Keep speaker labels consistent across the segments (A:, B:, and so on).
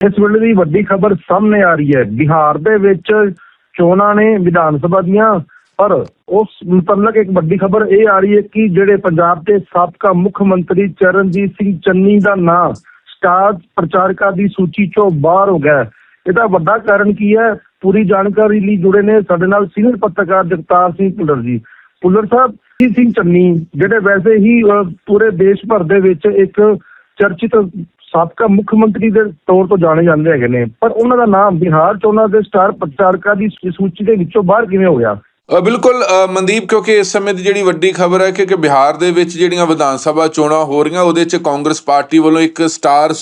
A: ਇਸ ਵੇਲੇ ਦੀ ਵੱਡੀ ਖਬਰ ਸਾਹਮਣੇ ਆ ਰਹੀ ਹੈ। ਬਿਹਾਰ ਦੇ ਵਿੱਚ ਚੋਣਾਂ ਨੇ ਵਿਧਾਨ ਸਭਾ ਦੀਆਂ, ਪਰ ਉਸ ਮੁਤਲਕ ਇੱਕ ਵੱਡੀ ਖਬਰ ਇਹ ਆ ਰਹੀ ਹੈ ਕਿ ਜਿਹੜੇ ਪੰਜਾਬ ਦੇ ਸਾਬਕਾ ਮੁੱਖ ਮੰਤਰੀ ਚਰਨਜੀਤ ਸਿੰਘ ਚੰਨੀ ਦਾ ਨਾਮ ਸਟਾਰ ਪ੍ਰਚਾਰਕਾਂ ਦੀ ਸੂਚੀ ਚੋਂ ਬਾਹਰ ਹੋ ਗਿਆ ਇਹਦਾ ਵੱਡਾ ਕਾਰਨ ਕੀ ਹੈ? ਪੂਰੀ ਜਾਣਕਾਰੀ ਲਈ ਜੁੜੇ ਨੇ ਸਾਡੇ ਨਾਲ ਸੀਨੀਅਰ ਪੱਤਰਕਾਰ ਜਗਤਾਰ ਸਿੰਘ ਭੁੱਲਰ ਜੀ। ਭੁੱਲਰ ਸਾਹਿਬ ਸਿੰਘ ਚੰਨੀ ਜਿਹੜੇ ਵੈਸੇ ਹੀ ਪੂਰੇ ਦੇਸ਼ ਭਰ ਦੇ ਵਿੱਚ ਇੱਕ ਚਰਚਿਤ ਸਾਬਕਾ ਮੁੱਖ ਮੰਤਰੀ ਦੇ ਤੌਰ ਤੋਂ ਜਾਣੇ ਜਾਂਦੇ ਹੈਗੇ ਨੇ, ਪਰ ਉਹਨਾਂ ਦਾ ਨਾਮ ਬਿਹਾਰ ਚੋਣਾਂ ਦੇ ਸਟਾਰ ਪ੍ਰਚਾਰਕਾਂ ਦੀ ਸੂਚੀ ਦੇ ਵਿੱਚੋਂ ਬਾਹਰ ਕਿਵੇਂ ਹੋ ਗਿਆ?
B: ਬਿਲਕੁਲ ਮਨਦੀਪ, ਕਿਉਂਕਿ ਇਸ ਸਮੇਂ ਦੀ ਜਿਹੜੀ ਵੱਡੀ ਖਬਰ ਹੈ ਕਿ ਬਿਹਾਰ ਦੇ ਵਿੱਚ ਜਿਹੜੀਆਂ ਵਿਧਾਨ ਸਭਾ ਚੋਣਾਂ ਹੋ ਰਹੀਆਂ, ਉਹਦੇ 'ਚ ਕਾਂਗਰਸ ਪਾਰਟੀ ਵੱਲੋਂ ਇੱਕ ਸਟਾਰ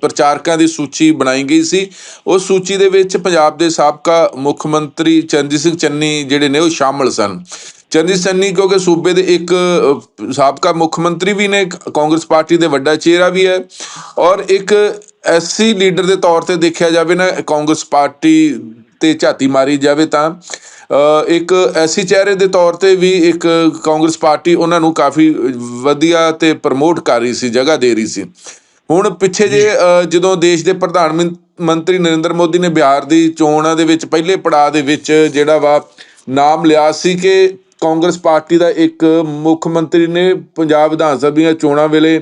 B: ਪ੍ਰਚਾਰਕਾਂ ਦੀ ਸੂਚੀ ਬਣਾਈ ਗਈ ਸੀ। ਉਸ ਸੂਚੀ ਦੇ ਵਿੱਚ ਪੰਜਾਬ ਦੇ ਸਾਬਕਾ ਮੁੱਖ ਮੰਤਰੀ ਚਰਨਜੀਤ ਸਿੰਘ ਚੰਨੀ ਜਿਹੜੇ ਨੇ, ਉਹ ਸ਼ਾਮਲ ਸਨ। ਚਰਨਜੀਤ ਚੰਨੀ ਕਿਉਂਕਿ ਸੂਬੇ ਦੇ ਇੱਕ ਸਾਬਕਾ ਮੁੱਖ ਮੰਤਰੀ ਵੀ ਨੇ ਕਾਂਗਰਸ ਪਾਰਟੀ ਦੇ ਵੱਡਾ ਚਿਹਰਾ ਵੀ ਹੈ। ਔਰ ਇੱਕ ਐਸਸੀ ਲੀਡਰ ਦੇ ਤੌਰ ਤੇ ਦੇਖਿਆ ਜਾਵੇ ਨਾ ਕਾਂਗਰਸ ਪਾਰਟੀ ਤੇ ਝਾਤੀ ਮਾਰੀ ਜਾਵੇ ਤਾਂ ਇੱਕ ਐਸੀ ਚਿਹਰੇ ਦੇ ਤੌਰ ਤੇ ਵੀ ਇੱਕ ਕਾਂਗਰਸ ਪਾਰਟੀ ਉਹਨਾਂ ਨੂੰ ਕਾਫੀ ਵਧੀਆ ਤੇ ਪ੍ਰਮੋਟ ਕਰ ਰਹੀ ਸੀ ਜਗ੍ਹਾ ਦੇ ਰਹੀ ਸੀ। ਹੁਣ ਪਿੱਛੇ ਜੇ ਜਦੋਂ ਦੇਸ਼ ਦੇ ਪ੍ਰਧਾਨ ਮੰਤਰੀ ਨਰਿੰਦਰ ਮੋਦੀ ਨੇ ਬਿਹਾਰ ਦੀ ਚੋਣਾਂ ਦੇ ਵਿੱਚ ਪਹਿਲੇ ਪੜਾਅ ਦੇ ਵਿੱਚ ਜਿਹੜਾ ਵਾ ਨਾਮ ਲਿਆ ਸੀ ਕਿ ਕਾਂਗਰਸ ਪਾਰਟੀ ਦਾ ਇੱਕ ਮੁੱਖ ਮੰਤਰੀ ਨੇ ਪੰਜਾਬ ਵਿਧਾਨ ਸਭਾ ਦੀਆਂ ਚੋਣਾਂ ਵੇਲੇ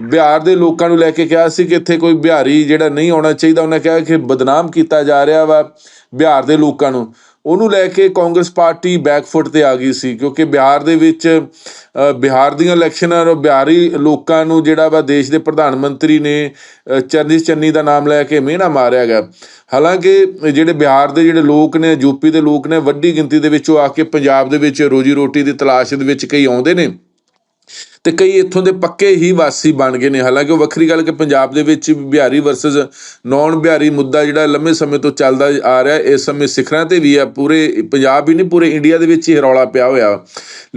B: ਬਿਹਾਰ ਦੇ ਲੋਕਾਂ ਨੂੰ ਲੈ ਕੇ ਕਿਹਾ ਸੀ ਕਿ ਇੱਥੇ ਕੋਈ ਬਿਹਾਰੀ ਜਿਹੜਾ ਨਹੀਂ ਆਉਣਾ ਚਾਹੀਦਾ, ਉਹਨੇ ਕਿਹਾ ਕਿ ਬਦਨਾਮ ਕੀਤਾ ਜਾ ਰਿਹਾ ਵਾ ਬਿਹਾਰ ਦੇ ਲੋਕਾਂ ਨੂੰ। ਉਹਨੂੰ ਲੈ ਕੇ ਕਾਂਗਰਸ ਪਾਰਟੀ ਬੈਕਫੁੱਟ ਤੇ ਆ ਗਈ ਸੀ ਕਿਉਂਕਿ ਬਿਹਾਰ ਦੇ ਵਿੱਚ ਬਿਹਾਰ ਦੀਆਂ ਇਲੈਕਸ਼ਨਾਂ ਨੂੰ ਬਿਹਾਰੀ ਲੋਕਾਂ ਨੂੰ ਜਿਹੜਾ ਵਾ ਦੇਸ਼ ਦੇ ਪ੍ਰਧਾਨ ਮੰਤਰੀ ਨੇ ਅ, ਚਰਨਜੀਤ ਚੰਨੀ ਦਾ ਨਾਮ ਲੈ ਕੇ ਮਿਹਣਾ ਮਾਰਿਆ ਗਿਆ। ਹਾਲਾਂਕਿ ਜਿਹੜੇ ਬਿਹਾਰ ਦੇ ਜਿਹੜੇ ਲੋਕ ਨੇ ਯੂਪੀ ਦੇ ਲੋਕ ਨੇ ਵੱਡੀ ਗਿਣਤੀ ਦੇ ਵਿੱਚ ਉਹ ਆ ਕੇ ਪੰਜਾਬ ਦੇ ਵਿੱਚ ਰੋਜੀ ਰੋਟੀ ਦੀ ਤਲਾਸ਼ ਦੇ ਵਿੱਚ ਕਈ ਆਉਂਦੇ ਨੇ। ਤੇ ਕਈ ਇੱਥੋਂ ਦੇ ਪੱਕੇ ਹੀ ਵਾਸੀ ਬਣ ਗਏ ਨੇ। ਹਾਲਾਂਕਿ ਉਹ ਵੱਖਰੀ ਗੱਲ ਕਿ ਪੰਜਾਬ ਦੇ ਵਿੱਚ ਬਿਹਾਰੀ ਵਰਸਸ ਨੌਨ ਬਿਹਾਰੀ ਮੁੱਦਾ ਜਿਹੜਾ ਲੰਮੇ ਸਮੇਂ ਤੋਂ ਚੱਲਦਾ ਆ ਰਿਹਾ, ਇਸ ਸਮੇਂ ਸਿਖਰਾਂ ਤੇ ਵੀ ਆ। ਪੂਰੇ ਪੰਜਾਬ ਹੀ ਨਹੀਂ, ਪੂਰੇ ਇੰਡੀਆ ਦੇ ਵਿੱਚ ਹੀ ਰੌਲਾ ਪਿਆ ਹੋਇਆ।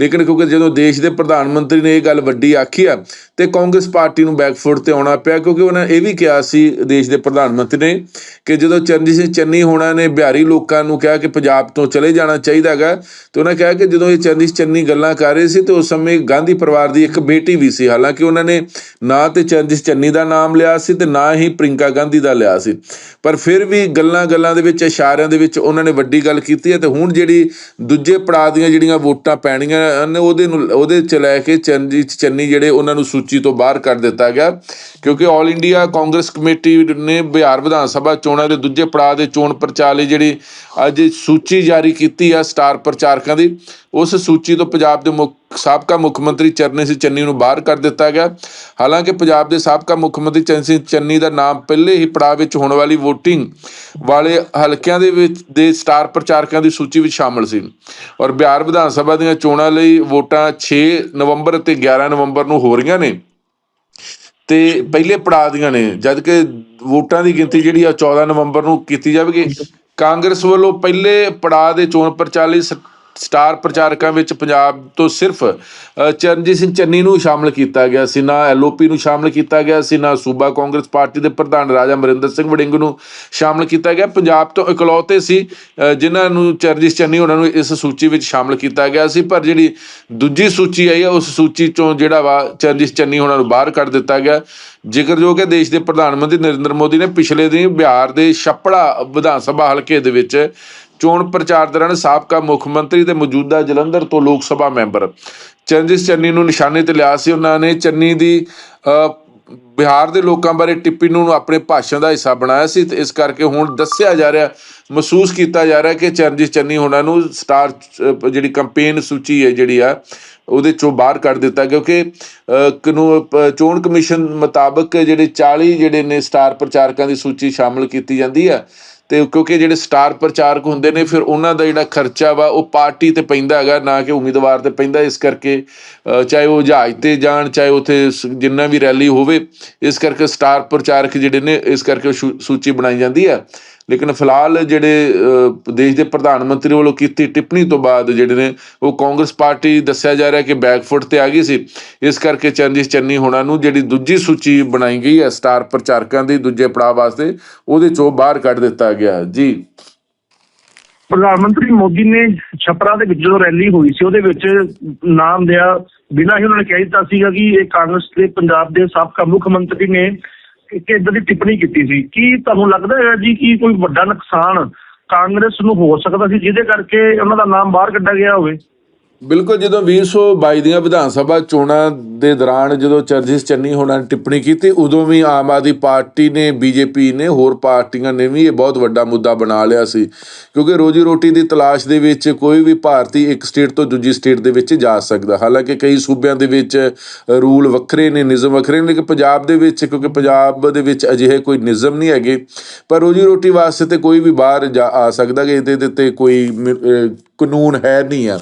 B: ਲੇਕਿਨ ਕਿਉਂਕਿ ਜਦੋਂ ਦੇਸ਼ ਦੇ ਪ੍ਰਧਾਨ ਮੰਤਰੀ ਨੇ ਇਹ ਗੱਲ ਵੱਡੀ ਆਖੀ ਆ, ਤੇ ਕਾਂਗਰਸ ਪਾਰਟੀ ਨੂੰ ਬੈਕਫੁੱਟ ਤੇ ਆਉਣਾ ਪਿਆ, ਕਿਉਂਕਿ ਉਹਨਾਂ ਇਹ ਵੀ ਕਿਹਾ ਸੀ ਦੇਸ਼ ਦੇ ਪ੍ਰਧਾਨ ਮੰਤਰੀ ਨੇ ਕਿ ਜਦੋਂ ਚਰਨਜੀਤ ਸਿੰਘ ਚੰਨੀ ਹੋਣਾ ਨੇ ਬਿਹਾਰੀ ਲੋਕਾਂ ਨੂੰ ਕਿਹਾ ਕਿ ਪੰਜਾਬ ਤੋਂ ਚਲੇ ਜਾਣਾ ਚਾਹੀਦਾ ਹੈਗਾ, ਤੇ ਉਹਨਾਂ ਕਿਹਾ ਕਿ ਜਦੋਂ ਇਹ ਚਰਨਜੀਤ ਚੰਨੀ ਗੱਲਾਂ ਕਰ ਰਹੇ ਸੀ, ਤੇ ਉਸ ਸਮੇਂ ਗਾਂਧੀ ਪਰਿਵਾਰ ਦੀ ਇੱਕ ਕਮੇਟੀ ਵੀ ਸੀ। ਹਾਲਾਂਕਿ ਉਹਨਾਂ ਨੇ ਨਾ ਤੇ ਚਰਨਜੀਤ ਚੰਨੀ ਦਾ ਨਾਮ ਲਿਆ ਸੀ ਤੇ ਨਾ ਹੀ ਪ੍ਰਿੰਕਾ ਗਾਂਧੀ ਦਾ ਲਿਆ ਸੀ। ਪਰ ਫਿਰ ਵੀ ਗੱਲਾਂ ਗੱਲਾਂ ਦੇ ਵਿੱਚ, ਇਸ਼ਾਰਿਆਂ ਦੇ ਵਿੱਚ ਉਹਨਾਂ ਨੇ ਵੱਡੀ ਗੱਲ ਕੀਤੀ ਹੈ ਤੇ ਹੁਣ ਜਿਹੜੀ ਦੂਜੇ ਪੜਾਅ ਦੀਆਂ ਜਿਹੜੀਆਂ ਵੋਟਾਂ ਪੈਣੀਆਂ ਨੇ ਉਹਦੇ ਨੂੰ, ਉਹਦੇ ਚ ਲੈ ਕੇ ਚਰਨਜੀਤ ਚੰਨੀ ਜਿਹੜੇ ਉਹਨਾਂ ਨੂੰ ਸੂਚੀ ਤੋਂ ਬਾਹਰ ਕਰ ਦਿੱਤਾ ਗਿਆ। ਕਿਉਂਕਿ ਆਲ ਇੰਡੀਆ ਕਾਂਗਰਸ ਕਮੇਟੀ ਨੇ ਬਿਹਾਰ ਵਿਧਾਨ ਸਭਾ ਚੋਣਾਂ ਦੇ ਦੂਜੇ ਪੜਾਅ ਦੇ ਚੋਣ ਪ੍ਰਚਾਰ ਲਈ ਜਿਹੜੀ ਅੱਜ ਸੂਚੀ ਜਾਰੀ ਕੀਤੀ ਆ ਸਟਾਰ ਪ੍ਰਚਾਰਕਾਂ ਦੀ, ਉਸ ਸੂਚੀ ਤੋਂ ਪੰਜਾਬ ਦੇ ਮੁੱਖ ਸਾਬਕਾ ਮੁੱਖ ਮੰਤਰੀ ਚਰਨਜੀਤ ਸਿੰਘ ਚੰਨੀ ਨੂੰ ਬਾਹਰ ਕਰ ਦਿੱਤਾ ਗਿਆ। ਹਾਲਾਂਕਿ ਪੰਜਾਬ ਦੇ ਸਾਬਕਾ ਮੁੱਖ ਮੰਤਰੀ ਚਰਨਜੀਤ ਸਿੰਘ ਚੰਨੀ ਦਾ ਨਾਮ ਪਹਿਲੇ ਹੀ ਪੜਾਅ ਵਿੱਚ ਹੋਣ ਵਾਲੀ VOTING ਵਾਲੇ ਹਲਕਿਆਂ ਦੇ ਵਿੱਚ ਦੇ ਸਟਾਰ ਪ੍ਰਚਾਰਕਾਂ ਦੀ ਸੂਚੀ ਵਿੱਚ ਸ਼ਾਮਲ ਸੀ। ਔਰ ਬਿਹਾਰ ਵਿਧਾਨ ਸਭਾ ਦੀਆਂ ਚੋਣਾਂ ਲਈ ਵੋਟਾਂ 6 ਨਵੰਬਰ ਅਤੇ 11 ਨਵੰਬਰ ਨੂੰ ਹੋ ਰਹੀਆਂ ਨੇ ਤੇ ਪਹਿਲੇ ਪੜਾਅ ਦੀਆਂ ਨੇ ਜਦ ਕਿ ਵੋਟਾਂ ਦੀ ਗਿਣਤੀ ਜਿਹੜੀ ਆ 14 ਨਵੰਬਰ ਨੂੰ ਕੀਤੀ ਜਾਵੇਗੀ। ਕਾਂਗਰਸ ਵੱਲੋਂ ਪਹਿਲੇ ਪੜਾਅ ਦੇ ਚੋਣ ਪ੍ਰਚਾਰ ਲਈ ਸ- ਸਟਾਰ ਪ੍ਰਚਾਰਕਾਂ ਵਿੱਚ ਪੰਜਾਬ ਤੋਂ ਸਿਰਫ ਚਰਨਜੀਤ ਸਿੰਘ ਚੰਨੀ ਨੂੰ ਸ਼ਾਮਲ ਕੀਤਾ ਗਿਆ ਸੀ, ਨਾ ਐਲਓਪੀ ਨੂੰ ਸ਼ਾਮਲ ਕੀਤਾ ਗਿਆ ਸੀ, ਨਾ ਸੂਬਾ ਕਾਂਗਰਸ ਪਾਰਟੀ ਦੇ ਪ੍ਰਧਾਨ ਰਾਜਾ ਅਮਰਿੰਦਰ ਸਿੰਘ ਵੜਿੰਗ ਨੂੰ ਸ਼ਾਮਲ ਕੀਤਾ ਗਿਆ। ਪੰਜਾਬ ਤੋਂ ਇਕਲੌਤੇ ਸੀ ਜਿਨ੍ਹਾਂ ਨੂੰ ਚਰਨਜੀਤ ਚੰਨੀ ਉਹਨਾਂ ਨੂੰ ਇਸ ਸੂਚੀ ਵਿੱਚ ਸ਼ਾਮਲ ਕੀਤਾ ਗਿਆ ਸੀ, ਪਰ ਜਿਹੜੀ ਦੂਜੀ ਸੂਚੀ ਆਈ ਹੈ, ਉਸ ਸੂਚੀ ਚੋਂ ਜਿਹੜਾ ਵਾ ਚਰਨਜੀਤ ਚੰਨੀ ਉਹਨਾਂ ਨੂੰ ਬਾਹਰ ਕੱਢ ਦਿੱਤਾ ਗਿਆ। ਜ਼ਿਕਰਯੋਗ ਹੈ, ਦੇਸ਼ ਦੇ ਪ੍ਰਧਾਨ ਮੰਤਰੀ ਨਰਿੰਦਰ ਮੋਦੀ ਨੇ ਪਿਛਲੇ ਦਿਨ ਬਿਹਾਰ ਦੇ ਛਪੜਾ ਵਿਧਾਨ ਸਭਾ ਹਲਕੇ ਦੇ ਵਿੱਚ ਚੋਣ ਪ੍ਰਚਾਰ ਦੌਰਾਨ ਸਾਬਕਾ ਮੁੱਖ ਮੰਤਰੀ ਤੇ ਮੌਜੂਦਾ ਜਲੰਧਰ ਤੋਂ ਲੋਕ ਸਭਾ ਮੈਂਬਰ। ਚਰਨਜੀਤ ਚੰਨੀ ਨੂੰ ਨਿਸ਼ਾਨੇ ਤੇ ਲਿਆ ਸੀ ਉਹਨਾਂ ਨੇ। ਚੰਨੀ ਦੀ ਬਿਹਾਰ ਦੇ ਲੋਕਾਂ ਬਾਰੇ ਟਿੱਪਣੀ ਨੂੰ ਆਪਣੇ ਭਾਸ਼ਣ ਦਾ ਹਿੱਸਾ ਬਣਾਇਆ ਸੀ ਤੇ ਇਸ ਕਰਕੇ ਹੁਣ ਦੱਸਿਆ ਜਾ ਰਿਹਾ ਮਹਿਸੂਸ ਕੀਤਾ ਜਾ ਰਿਹਾ ਕਿ ਚਰਨਜੀਤ ਚੰਨੀ ਉਹਨਾਂ ਨੂੰ ਸਟਾਰ ਜਿਹੜੀ ਕੰਪੇਨ ਸੂਚੀ ਹੈ ਜਿਹੜੀ ਆ ਉਹਦੇ ਚੋਂ ਬਾਹਰ ਕੱਢ ਦਿੱਤਾ ਕਿਉਂਕਿ ਅ, ਚੋਣ ਕਮਿਸ਼ਨ ਮੁਤਾਬਕ ਜਿਹੜੇ 40 ਜਿਹੜੇ ਨੇ ਸਟਾਰ ਪ੍ਰਚਾਰਕਾਂ ਦੀ ਸੂਚੀ ਸ਼ਾਮਲ ਕੀਤੀ ਜਾਂਦੀ ਹੈ ਤੇ ਕਿਉਂਕਿ ਜਿਹੜੇ ਸਟਾਰ ਪ੍ਰਚਾਰਕ ਹੁੰਦੇ ਨੇ, ਫਿਰ ਉਹਨਾਂ ਦਾ ਜਿਹੜਾ ਖਰਚਾ ਵਾ, ਉਹ ਪਾਰਟੀ ਤੇ ਪੈਂਦਾ ਹੈਗਾ, ਨਾ ਕਿ ਉਮੀਦਵਾਰ ਤੇ ਪੈਂਦਾ। ਇਸ ਕਰਕੇ ਚਾਹੇ ਉਹ ਜਹਾਜ਼ ਤੇ ਜਾਣ, ਚਾਹੇ ਉਥੇ ਜਿੰਨਾ ਵੀ ਰੈਲੀ ਹੋਵੇ, ਇਸ ਕਰਕੇ ਸਟਾਰ ਪ੍ਰਚਾਰਕ ਜਿਹੜੇ ਨੇ, ਇਸ ਕਰਕੇ ਉਹ ਸ਼ੂ- ਸੂਚੀ ਬਣਾਈ ਜਾਂਦੀ ਆ ਲੇਕਿਨ ਫਿਲਹਾਲ ਜਿਹੜੇ ਦੇਸ਼ ਦੇ ਪ੍ਰਧਾਨ ਮੰਤਰੀ ਵੱਲੋਂ ਕੀਤੀ ਟਿੱਪਣੀ ਤੋਂ ਬਾਅਦ ਜਿਹੜੇ ਨੇ, ਉਹ ਕਾਂਗਰਸ ਪਾਰਟੀ ਦੱਸਿਆ ਜਾ ਰਿਹਾ ਕਿ ਬੈਕਫੁੱਟ ਤੇ ਆ ਗਈ ਸੀ। ਇਸ ਕਰਕੇ ਚਰਨਜੀਤ ਚੰਨੀ ਹੋਣਾ ਨੂੰ ਜਿਹੜੀ ਦੂਜੀ ਸੂਚੀ ਬਣਾਈ ਗਈ ਹੈ, ਸਟਾਰ ਪ੍ਰਚਾਰਕਾਂ ਦੀ ਦੂਜੇ ਪੜਾਅ ਵਾਸਤੇ, ਉਹਦੇ ਚੋਂ ਬਾਹਰ ਕੱਢ ਦਿੱਤਾ ਗਿਆ। ਜੀ।
A: ਪ੍ਰਧਾਨ ਮੰਤਰੀ ਮੋਦੀ ਨੇ ਛਪਰਾ ਦੇ ਵਿੱਚ ਜਦੋਂ ਰੈਲੀ ਹੋਈ ਸੀ, ਉਹਦੇ ਵਿੱਚ ਨਾਮ ਲਿਆ ਬਿਨਾਂ ਹੀ ਉਹਨਾਂ ਨੇ ਕਹਿ ਦਿੱਤਾ ਸੀਗਾ ਕਿ ਇਹ ਕਾਂਗਰਸ ਦੇ ਪੰਜਾਬ ਦੇ ਸਾਬਕਾ ਮੁੱਖ ਮੰਤਰੀ ਨੇ ਇੱਕ ਇਦਾਂ ਦੀ ਟਿੱਪਣੀ ਕੀਤੀ ਸੀ। ਕੀ ਤੁਹਾਨੂੰ ਲੱਗਦਾ ਹੈ ਜੀ ਕਿ ਕੋਈ ਵੱਡਾ ਨੁਕਸਾਨ ਕਾਂਗਰਸ ਨੂੰ ਹੋ ਸਕਦਾ ਸੀ, ਜਿਹਦੇ ਕਰਕੇ ਉਹਨਾਂ ਦਾ ਨਾਮ ਬਾਹਰ ਕੱਢਿਆ ਗਿਆ ਹੋਵੇ?
B: ਬਿਲਕੁਲ, ਜਦੋਂ 2022 ਦੀਆਂ ਵਿਧਾਨ ਸਭਾ ਚੋਣਾਂ ਦੇ ਦੌਰਾਨ ਜਦੋਂ ਚਰਜਿਸ ਚੰਨੀ ਹੋਣਾ ਨੇ ਟਿੱਪਣੀ ਕੀਤੀ, ਉਦੋਂ ਵੀ ਆਮ ਆਦਮੀ ਪਾਰਟੀ ਨੇ, ਬੀਜੇਪੀ ਨੇ, ਹੋਰ ਪਾਰਟੀਆਂ ਨੇ ਵੀ ਇਹ ਬਹੁਤ ਵੱਡਾ ਮੁੱਦਾ ਬਣਾ ਲਿਆ ਸੀ। ਕਿਉਂਕਿ ਰੋਜੀ ਰੋਟੀ ਦੀ ਤਲਾਸ਼ ਦੇ ਵਿੱਚ ਕੋਈ ਵੀ ਭਾਰਤੀ ਇੱਕ ਸਟੇਟ ਤੋਂ ਦੂਜੀ ਸਟੇਟ ਦੇ ਵਿੱਚ ਜਾ ਸਕਦਾ। ਹਾਲਾਂਕਿ ਕਈ ਸੂਬਿਆਂ ਦੇ ਵਿੱਚ ਰੂਲ ਵੱਖਰੇ ਨੇ, ਨਿਯਮ ਵੱਖਰੇ ਨੇ, ਲੇਕਿਨ ਪੰਜਾਬ ਦੇ ਵਿੱਚ, ਕਿਉਂਕਿ ਪੰਜਾਬ ਦੇ ਵਿੱਚ ਅਜਿਹੇ ਕੋਈ ਨਿਯਮ ਨਹੀਂ ਹੈਗੇ, ਪਰ ਰੋਜੀ ਰੋਟੀ ਵਾਸਤੇ ਤੇ ਕੋਈ ਵੀ ਬਾਹਰ ਜਾ, ਆ ਸਕਦਾ ਕਿ ਇਹਦੇ 'ਤੇ ਕੋਈ ਕਾਨੂੰਨ ਹੈ ਨਹੀਂ ਆ।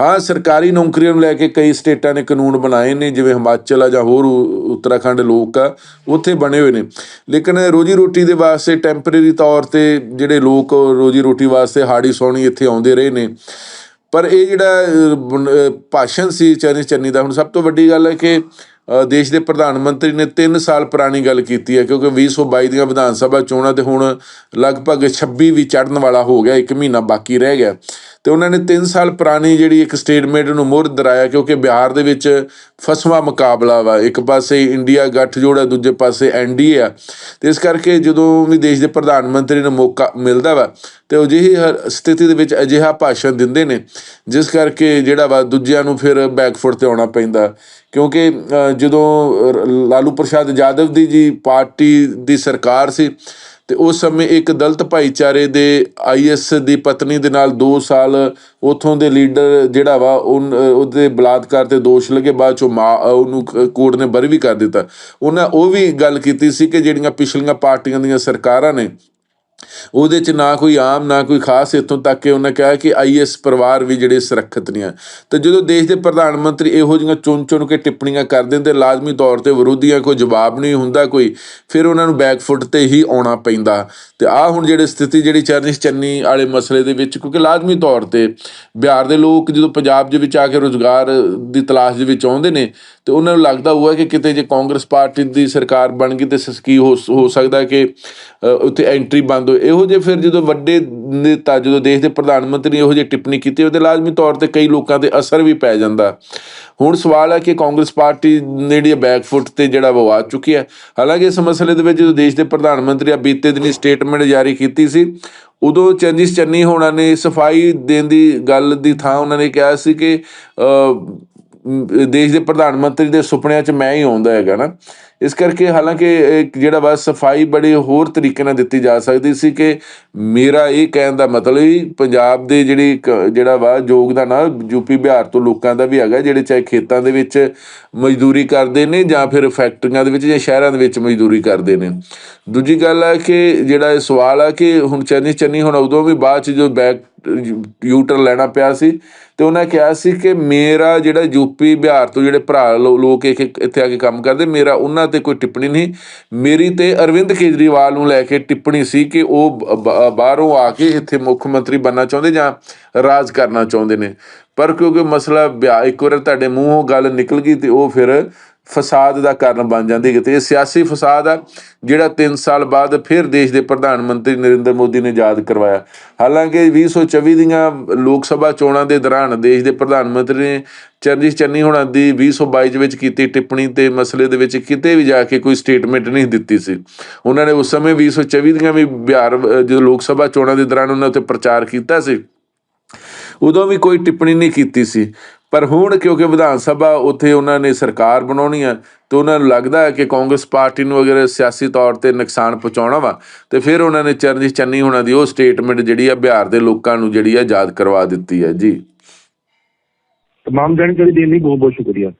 B: ਹਾਂ, ਸਰਕਾਰੀ ਨੌਕਰੀਆਂ ਨੂੰ ਲੈ ਕੇ ਕਈ ਸਟੇਟਾਂ ਨੇ ਕਾਨੂੰਨ ਬਣਾਏ ਨੇ, ਜਿਵੇਂ ਹਿਮਾਚਲ ਆ ਜਾਂ ਹੋਰ ਉ- ਉੱਤਰਾਖੰਡ ਲੋਕ ਆ, ਉੱਥੇ ਬਣੇ ਹੋਏ ਨੇ। ਲੇਕਿਨ ਰੋਜੀ ਰੋਟੀ ਦੇ ਵਾਸਤੇ ਟੈਂਪਰੇਰੀ ਤੌਰ ਤੇ ਜਿਹੜੇ ਲੋਕ ਰੋਜੀ ਰੋਟੀ ਵਾਸਤੇ ਹਾੜੀ ਸੌਣੀ ਇੱਥੇ ਆਉਂਦੇ ਰਹੇ ਨੇ। ਪਰ ਇਹ ਜਿਹੜਾ ਭਾਸ਼ਣ ਸੀ ਚੰਨੀ ਚੰਨੀ ਦਾ, ਹੁਣ ਸਭ ਤੋਂ ਵੱਡੀ ਗੱਲ ਹੈ ਕਿ ਦੇਸ਼ ਦੇ ਪ੍ਰਧਾਨ ਮੰਤਰੀ ਨੇ 3 ਸਾਲ ਪੁਰਾਣੀ ਗੱਲ ਕੀਤੀ ਹੈ, ਕਿਉਂਕਿ 2022 ਦੀਆਂ ਵਿਧਾਨ ਸਭਾ ਚੋਣਾਂ ਤੇ ਹੁਣ ਲਗਭਗ 26 ਵੀ ਚੜਨ ਵਾਲਾ ਹੋ ਗਿਆ, ਇੱਕ ਮਹੀਨਾ ਬਾਕੀ ਰਹਿ ਗਿਆ। ਤੇ ਉਹਨਾਂ ਨੇ 3 ਸਾਲ ਪੁਰਾਣੀ ਜਿਹੜੀ ਇੱਕ ਸਟੇਟਮੈਂਟ ਨੂੰ ਮੋਹਰ ਦਰਾਇਆ ਕਿਉਂਕਿ ਬਿਹਾਰ ਦੇ ਵਿੱਚ ਫਸਵਾ ਮੁਕਾਬਲਾ ਵਾ, ਇੱਕ ਪਾਸੇ ਇੰਡੀਆ ਗੱਠਜੋੜ ਹੈ ਦੂਜੇ ਪਾਸੇ ਐਨਡੀਏ ਆ। ਤੇ ਇਸ ਕਰਕੇ ਜਦੋਂ ਵੀ ਦੇਸ਼ ਦੇ ਪ੍ਰਧਾਨ ਮੰਤਰੀ ਨੂੰ ਮੌਕਾ ਮਿਲਦਾ ਵਾ, ਤੇ ਉਹ ਜਿਹੀ ਹਰ ਸਥਿਤੀ ਦੇ ਵਿੱਚ ਅਜਿਹਾ ਭਾਸ਼ਣ ਦਿੰਦੇ ਨੇ, ਜਿਸ ਕਰਕੇ ਜਿਹੜਾ ਵਾ ਦੂਜਿਆਂ ਨੂੰ ਫਿਰ ਬੈਕਫੁੱਟ ਤੇ ਆਉਣਾ ਪੈਂਦਾ। ਕਿਉਂਕਿ ਜਦੋਂ ਲਾਲੂ ਪ੍ਰਸ਼ਾਦ ਯਾਦਵ ਦੀ ਜੀ ਪਾਰਟੀ ਦੀ ਸਰਕਾਰ ਸੀ ਤੇ ਉਸ ਸਮੇਂ ਇੱਕ ਦਲਤ ਭਾਈਚਾਰੇ ਦੇ ਆਈਐਸ ਦੀ ਪਤਨੀ ਦੇ ਨਾਲ 2 ਸਾਲ ਉਥੋਂ ਦੇ ਲੀਡਰ ਜਿਹੜਾ ਵਾ, ਉਨ- ਉਹਦੇ ਬਲਾਤਕਾਰ ਤੇ ਦੋਸ਼ ਲੱਗੇ, ਬਾਅਦ ਚੋਂ ਮਾਂ ਉਹਨੂੰ ਕੋਰਟ ਨੇ ਬਰੀ ਵੀ ਕਰ ਦਿੱਤਾ। ਉਹਨਾਂ ਉਹ ਵੀ ਗੱਲ ਕੀਤੀ ਸੀ ਕਿ ਜਿਹੜੀਆਂ ਪਿਛਲੀਆਂ ਪਾਰਟੀਆਂ ਦੀਆਂ ਸਰਕਾਰਾਂ ਨੇ ਉਹਦੇ ਚ ਨਾ ਕੋਈ ਆਮ, ਨਾ ਕੋਈ ਖਾਸ ਇੱਥੋਂ ਤੱਕ ਕਿ ਉਹਨਾਂ ਕਿਹਾ ਕਿ ਆਈਐਸ ਪਰਿਵਾਰ ਵੀ ਜਿਹੜੇ ਸੁਰੱਖਿਅਤ ਨਹੀਂ ਆ। ਤੇ ਜਦੋਂ ਦੇਸ਼ ਦੇ ਪ੍ਰਧਾਨ ਮੰਤਰੀ ਇਹੋ ਜਿਹੀਆਂ ਚੁਣ ਚੁਣ ਕੇ ਟਿੱਪਣੀਆਂ ਕਰਦੇ ਨੇ ਤੇ ਲਾਜ਼ਮੀ ਤੌਰ ਤੇ ਵਿਰੋਧੀਆਂ ਕੋਈ ਜਵਾਬ ਨਹੀਂ ਹੁੰਦਾ ਕੋਈ, ਫਿਰ ਉਹਨਾਂ ਨੂੰ ਬੈਕਫੁੱਟ ਤੇ ਹੀ ਆਉਣਾ ਪੈਂਦਾ। ਤੇ ਆ ਹੁਣ ਜਿਹੜੀ ਸਥਿਤੀ ਜਿਹੜੀ ਚਰਨਿਸ ਚੰਨੀ ਵਾਲੇ ਮਸਲੇ ਦੇ ਵਿੱਚ, ਕਿਉਂਕਿ ਲਾਜ਼ਮੀ ਤੌਰ ਤੇ ਬਿਹਾਰ ਦੇ ਲੋਕ ਜਦੋਂ ਪੰਜਾਬ ਦੇ ਵਿੱਚ ਆ ਕੇ ਰੋਜ਼ਗਾਰ ਦੀ ਤਲਾਸ਼ ਦੇ ਵਿੱਚ ਆਉਂਦੇ ਨੇ, ਤੇ ਉਹਨਾਂ ਨੂੰ ਲੱਗਦਾ ਹੋਊਗਾ ਕਿ ਕਿਤੇ ਜੇ ਕਾਂਗਰਸ ਪਾਰਟੀ ਦੀ ਸਰਕਾਰ ਬਣ ਗਈ ਤੇ ਸ- ਕੀ ਹੋ ਹੋ ਸਕਦਾ ਕਿ ਉੱਥੇ ਐਂਟਰੀ ਬੰਦ ਹੋਏ ਇਹੋ ਜਿਹੇ ਫਿਰ ਜਦੋਂ ਵੱਡੇ ਨੇਤਾ, ਜਦੋਂ ਦੇਸ਼ ਦੇ ਪ੍ਰਧਾਨ ਮੰਤਰੀ ਨੇ ਇਹੋ ਜਿਹੀ ਟਿੱਪਣੀ ਕੀਤੀ, ਉਹਦੇ ਲਾਜ਼ਮੀ ਤੌਰ ਤੇ ਕਈ ਲੋਕਾਂ ਤੇ ਅਸਰ ਵੀ ਪੈ ਜਾਂਦਾ। ਹੁਣ ਸਵਾਲ ਹੈ ਕਿ ਕਾਂਗਰਸ ਪਾਰਟੀ ਨੇ ਜਿਹੜੀ ਬੈਕਫੁੱਟ ਤੇ ਜਿਹੜਾ ਉਹ ਚੁੱਕੀ ਹੈ। ਹਾਲਾਂਕਿ ਇਸ ਮਸਲੇ ਦੇ ਵਿੱਚ ਜਦੋਂ ਦੇਸ਼ ਦੇ ਪ੍ਰਧਾਨ ਮੰਤਰੀ ਆ, ਬੀਤੇ ਦਿਨੀ ਸਟੇਟਮੈਂਟ ਜਾਰੀ ਕੀਤੀ ਸੀ, ਉਦੋਂ ਚੰਜਿਸ ਚੰਨੀ ਹੋਣਾ ਨੇ ਸਫ਼ਾਈ ਦੇਣ ਦੀ ਗੱਲ ਦੀ ਥਾਂ ਉਹਨਾਂ ਨੇ ਕਿਹਾ ਸੀ ਕਿ ਦੇਸ਼ ਦੇ ਪ੍ਰਧਾਨ ਮੰਤਰੀ ਦੇ ਸੁਪਨਿਆਂ 'ਚ ਮੈਂ ਹੀ ਆਉਂਦਾ ਹੈਗਾ ਨਾ। ਇਸ ਕਰਕੇ ਹਾਲਾਂਕਿ ਜਿਹੜਾ ਵਾ ਸਫ਼ਾਈ ਬੜੇ ਹੋਰ ਤਰੀਕੇ ਨਾਲ ਦਿੱਤੀ ਜਾ ਸਕਦੀ ਸੀ ਕਿ ਮੇਰਾ ਇਹ ਕਹਿਣ ਦਾ ਮਤਲਬ ਹੀ ਪੰਜਾਬ ਦੇ ਜਿਹੜੀ ਇੱਕ ਜਿਹੜਾ ਵਾ ਯੋਗਦਾਨ ਆ ਯੂਪੀ ਬਿਹਾਰ ਤੋਂ ਲੋਕਾਂ ਦਾ ਵੀ ਹੈਗਾ, ਜਿਹੜੇ ਚਾਹੇ ਖੇਤਾਂ ਦੇ ਵਿੱਚ ਮਜ਼ਦੂਰੀ ਕਰਦੇ ਨੇ ਜਾਂ ਫਿਰ ਫੈਕਟਰੀਆਂ ਦੇ ਵਿੱਚ ਜਾਂ ਸ਼ਹਿਰਾਂ ਦੇ ਵਿੱਚ ਮਜ਼ਦੂਰੀ ਕਰਦੇ ਨੇ। ਦੂਜੀ ਗੱਲ ਆ ਕਿ ਜਿਹੜਾ ਇਹ ਸਵਾਲ ਆ ਕਿ ਹੁਣ ਚੰਨੀ ਚੰਨੀ ਹੁਣ ਉਦੋਂ ਵੀ ਬਾਅਦ ਚ ਜੋ ਬੈਕ ਯੂਟਰ ਲੈਣਾ ਪਿਆ ਸੀ ਤੇ ਉਹਨਾਂ ਕਿਹਾ ਸੀ ਕਿ ਮੇਰਾ ਜਿਹੜਾ ਯੂਪੀ ਬਿਹਾਰ ਤੋਂ ਜਿਹੜੇ ਭਰਾ ਲੋ- ਲੋਕ ਇੱਕ- ਇੱਥੇ ਆ ਕੇ ਕੰਮ ਕਰਦੇ, ਮੇਰਾ ਉਹਨਾਂ ਤੇ ਕੋਈ ਟਿੱਪਣੀ ਨਹੀਂ। ਮੇਰੀ ਤੇ ਅਰਵਿੰਦ ਕੇਜਰੀਵਾਲ ਨੂੰ ਲੈ ਕੇ ਟਿੱਪਣੀ ਸੀ ਕਿ ਉਹ ਬਾਹਰੋਂ ਆ ਕੇ ਇੱਥੇ ਮੁੱਖ ਮੰਤਰੀ ਬਣਨਾ ਚਾਹੁੰਦੇ ਜਾਂ ਰਾਜ ਕਰਨਾ ਚਾਹੁੰਦੇ ਨੇ। ਪਰ ਕਿਉਂਕਿ ਮਸਲਾ ਬਿਆ- ਇੱਕ ਵਾਰ ਤੁਹਾਡੇ ਮੂੰਹੋਂ ਗੱਲ ਨਿਕਲ ਗਈ ਤੇ ਉਹ ਫਿਰ ਫਸਾਦ ਦਾ ਕਾਰਨ ਬਣ ਜਾਂਦੀ ਹੈ। ਇਹ ਸਿਆਸੀ ਫਸਾਦ ਆ, ਜਿਹੜਾ 3 ਸਾਲ ਬਾਅਦ ਫਿਰ ਦੇਸ਼ ਦੇ ਪ੍ਰਧਾਨ ਮੰਤਰੀ ਨਰਿੰਦਰ ਮੋਦੀ ਨੇ ਯਾਦ ਕਰਵਾਇਆ। ਹਾਲਾਂਕਿ 2024 ਦੀਆਂ ਲੋਕ ਸਭਾ ਚੋਣਾਂ ਦੇ ਦੌਰਾਨ ਦੇਸ਼ ਦੇ ਪ੍ਰਧਾਨ ਮੰਤਰੀ ਨੇ ਚਰਨਜੀਤ ਚੰਨੀ ਹੋਣਾ ਦੀ 2022 ਵਿੱਚ ਕੀਤੀ ਟਿੱਪਣੀ ਤੇ ਮਸਲੇ ਦੇ ਵਿੱਚ ਕਿਤੇ ਵੀ ਜਾ ਕੇ ਕੋਈ ਸਟੇਟਮੈਂਟ ਨਹੀਂ ਦਿੱਤੀ ਸੀ। ਉਹਨਾਂ ਨੇ ਉਸ ਸਮੇਂ 2024 ਦੀਆਂ ਵੀ ਬਿਹਾਰ ਜਦੋਂ ਲੋਕ ਸਭਾ ਚੋਣਾਂ ਦੇ ਦੌਰਾਨ ਉਹਨਾਂ ਉੱਤੇ ਪ੍ਰਚਾਰ ਕੀਤਾ ਸੀ। ਉਦੋਂ ਵੀ ਕੋਈ ਟਿੱਪਣੀ ਨਹੀਂ ਕੀਤੀ ਸੀ। ਪਰ ਹੁਣ ਕਿਉਂਕਿ ਵਿਧਾਨ ਸਭਾ ਉੱਥੇ ਉਹਨਾਂ ਨੇ ਸਰਕਾਰ ਬਣਾਉਣੀ ਹੈ ਤੇ ਉਹਨਾਂ ਨੂੰ ਲੱਗਦਾ ਹੈ ਕਿ ਕਾਂਗਰਸ ਪਾਰਟੀ ਨੂੰ ਅਗਰ ਸਿਆਸੀ ਤੌਰ ਤੇ ਨੁਕਸਾਨ ਪਹੁੰਚਾਉਣਾ ਵਾ, ਤੇ ਫਿਰ ਉਹਨਾਂ ਨੇ ਚਰਨਜੀਤ ਚੰਨੀ ਹੋਣਾ ਦੀ ਉਹ ਸਟੇਟਮੈਂਟ ਜਿਹੜੀ ਆ ਬਿਹਾਰ ਦੇ ਲੋਕਾਂ ਨੂੰ ਜਿਹੜੀ ਆ ਯਾਦ ਕਰਵਾ ਦਿੱਤੀ ਹੈ। ਜੀ।
A: ਤਮਾਮ ਜਾਣਕਾਰੀ ਦੇਣ ਲਈ ਬਹੁਤ ਬਹੁਤ ਸ਼ੁਕਰੀਆ।